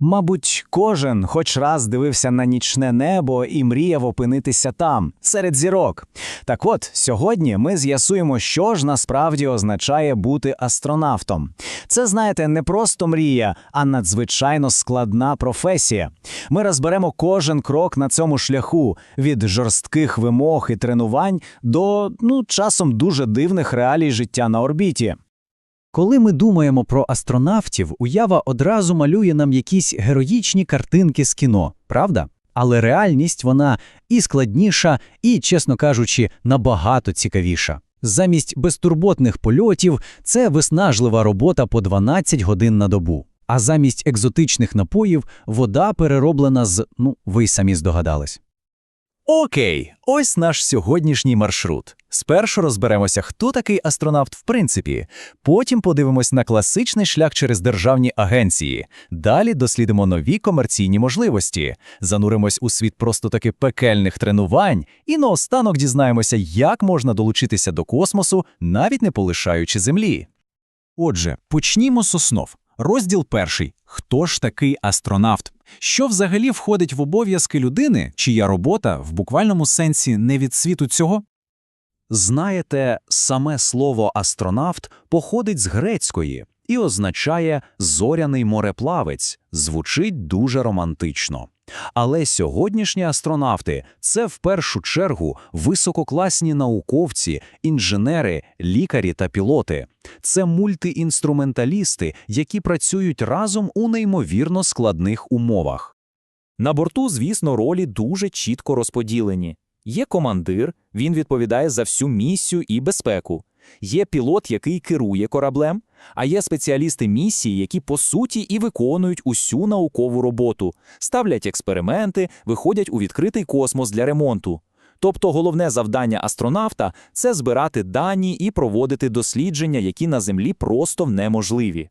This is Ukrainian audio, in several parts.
Мабуть, кожен хоч раз дивився на нічне небо і мріяв опинитися там, серед зірок. Так от, сьогодні ми з'ясуємо, що ж насправді означає бути астронавтом. Це, знаєте, не просто мрія, а надзвичайно складна професія. Ми розберемо кожен крок на цьому шляху від жорстких вимог і тренувань до, ну, часом дуже дивних реалій життя на орбіті. Коли ми думаємо про астронавтів, уява одразу малює нам якісь героїчні картинки з кіно, правда? Але реальність вона і складніша, і, чесно кажучи, набагато цікавіша. Замість безтурботних польотів це виснажлива робота по 12 годин на добу. А замість екзотичних напоїв вода перероблена з, ну, ви й самі здогадались. Окей, ось наш сьогоднішній маршрут. Спершу розберемося, хто такий астронавт в принципі, потім подивимось на класичний шлях через державні агенції, далі дослідимо нові комерційні можливості, зануримось у світ просто таки пекельних тренувань, і наостанок дізнаємося, як можна долучитися до космосу, навіть не полишаючи землі. Отже, почнімо з основ. Розділ перший. Хто ж такий астронавт? Що взагалі входить в обов'язки людини, чия робота в буквальному сенсі не від світу цього? Знаєте, саме слово астронавт походить з грецької і означає зоряний мореплавець, звучить дуже романтично. Але сьогоднішні астронавти це в першу чергу висококласні науковці, інженери, лікарі та пілоти. Це мультиінструменталісти, які працюють разом у неймовірно складних умовах. На борту, звісно, ролі дуже чітко розподілені. Є командир, він відповідає за всю місію і безпеку. Є пілот, який керує кораблем, а є спеціалісти місії, які по суті і виконують усю наукову роботу, ставлять експерименти, виходять у відкритий космос для ремонту. Тобто головне завдання астронавта це збирати дані і проводити дослідження, які на Землі просто неможливі.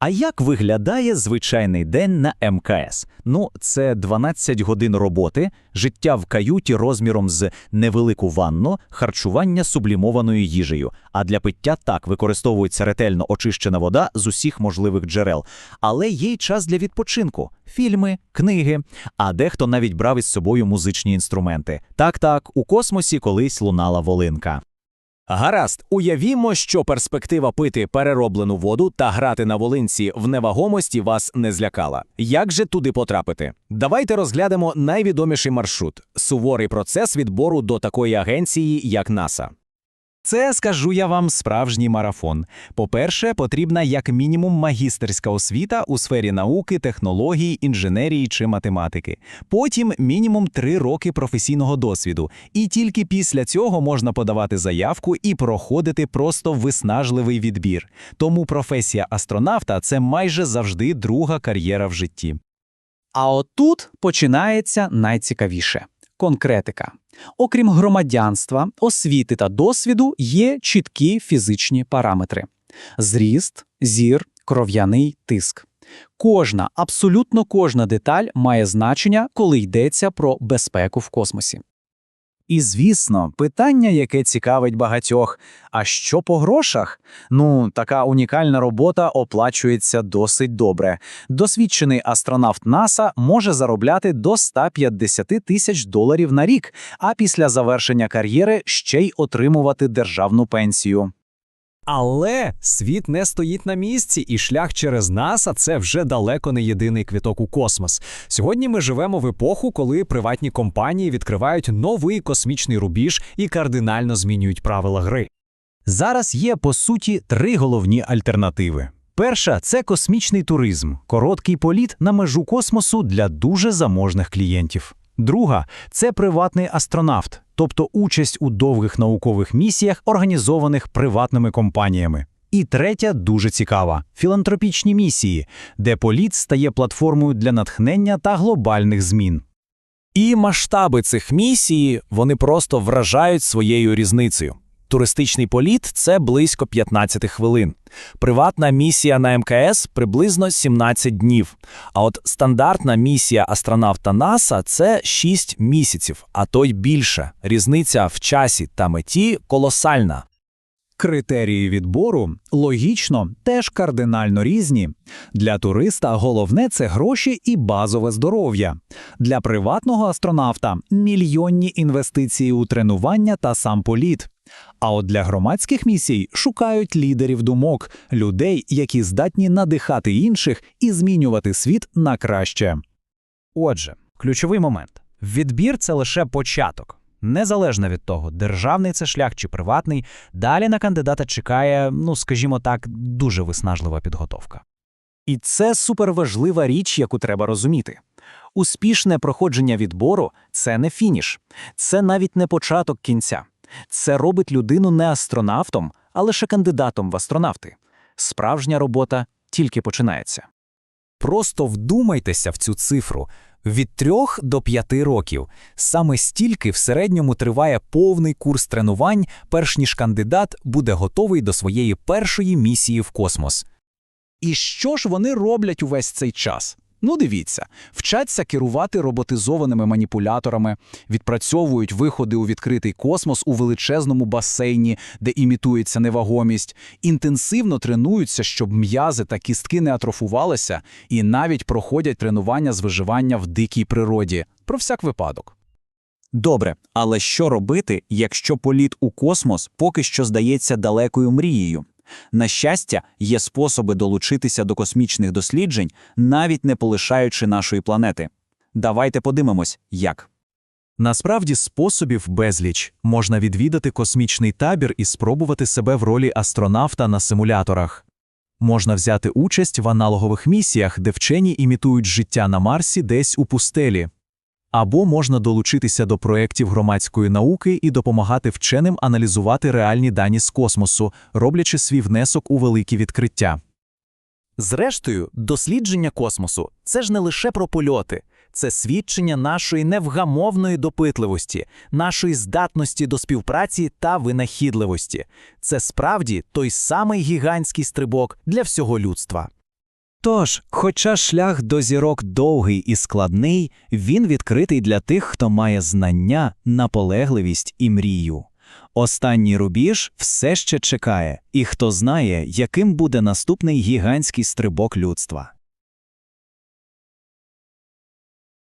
А як виглядає звичайний день на МКС? Ну, це 12 годин роботи, життя в каюті розміром з невелику ванну, харчування сублімованою їжею. А для пиття так використовується ретельно очищена вода з усіх можливих джерел. Але є й час для відпочинку: фільми, книги. А дехто навіть брав із собою музичні інструменти. Так, так, у космосі колись лунала волинка. Гаразд, уявімо, що перспектива пити перероблену воду та грати на волинці в невагомості вас не злякала. Як же туди потрапити? Давайте розглянемо найвідоміший маршрут суворий процес відбору до такої агенції, як НАСА. Це, скажу я вам, справжній марафон. По-перше, потрібна як мінімум магістерська освіта у сфері науки, технологій, інженерії чи математики. Потім мінімум три роки професійного досвіду. І тільки після цього можна подавати заявку і проходити просто виснажливий відбір. Тому професія астронавта це майже завжди друга кар'єра в житті. А отут починається найцікавіше конкретика. Окрім громадянства, освіти та досвіду, є чіткі фізичні параметри: зріст, зір, кров'яний тиск. Кожна, абсолютно кожна деталь має значення, коли йдеться про безпеку в космосі. І, звісно, питання, яке цікавить багатьох: а що по грошах? Ну, така унікальна робота оплачується досить добре. Досвідчений астронавт НАСА може заробляти до 150 тисяч доларів на рік, а після завершення кар'єри ще й отримувати державну пенсію. Але світ не стоїть на місці, і шлях через НАСА це вже далеко не єдиний квіток у космос. Сьогодні ми живемо в епоху, коли приватні компанії відкривають новий космічний рубіж і кардинально змінюють правила гри. Зараз є по суті три головні альтернативи. Перша це космічний туризм, короткий політ на межу космосу для дуже заможних клієнтів. Друга це приватний астронавт, тобто участь у довгих наукових місіях, організованих приватними компаніями. І третя дуже цікава філантропічні місії, де політ стає платформою для натхнення та глобальних змін. І масштаби цих місій вони просто вражають своєю різницею. Туристичний політ це близько 15 хвилин. Приватна місія на МКС приблизно 17 днів. А от стандартна місія астронавта НАСА це 6 місяців, а то й більше. Різниця в часі та меті колосальна. Критерії відбору логічно теж кардинально різні. Для туриста головне це гроші і базове здоров'я. Для приватного астронавта мільйонні інвестиції у тренування та сам політ. А от для громадських місій шукають лідерів думок, людей, які здатні надихати інших і змінювати світ на краще. Отже, ключовий момент. Відбір це лише початок. Незалежно від того, державний це шлях чи приватний, далі на кандидата чекає, ну скажімо так, дуже виснажлива підготовка. І це суперважлива річ, яку треба розуміти. Успішне проходження відбору це не фініш, це навіть не початок кінця. Це робить людину не астронавтом, а лише кандидатом в астронавти. Справжня робота тільки починається. Просто вдумайтеся в цю цифру. Від 3 до 5 років. Саме стільки в середньому триває повний курс тренувань, перш ніж кандидат буде готовий до своєї першої місії в космос. І що ж вони роблять увесь цей час? Ну, дивіться, вчаться керувати роботизованими маніпуляторами, відпрацьовують виходи у відкритий космос у величезному басейні, де імітується невагомість, інтенсивно тренуються, щоб м'язи та кістки не атрофувалися, і навіть проходять тренування з виживання в дикій природі. Про всяк випадок. Добре, але що робити, якщо політ у космос поки що здається далекою мрією? На щастя, є способи долучитися до космічних досліджень, навіть не полишаючи нашої планети. Давайте подивимось, як. Насправді способів безліч. Можна відвідати космічний табір і спробувати себе в ролі астронавта на симуляторах. Можна взяти участь в аналогових місіях, де вчені імітують життя на Марсі десь у пустелі. Або можна долучитися до проєктів громадської науки і допомагати вченим аналізувати реальні дані з космосу, роблячи свій внесок у великі відкриття. Зрештою, дослідження космосу це ж не лише про польоти, це свідчення нашої невгамовної допитливості, нашої здатності до співпраці та винахідливості. Це справді той самий гігантський стрибок для всього людства. Тож, хоча шлях до зірок довгий і складний, він відкритий для тих, хто має знання, наполегливість і мрію. Останній рубіж все ще чекає, і хто знає, яким буде наступний гігантський стрибок людства.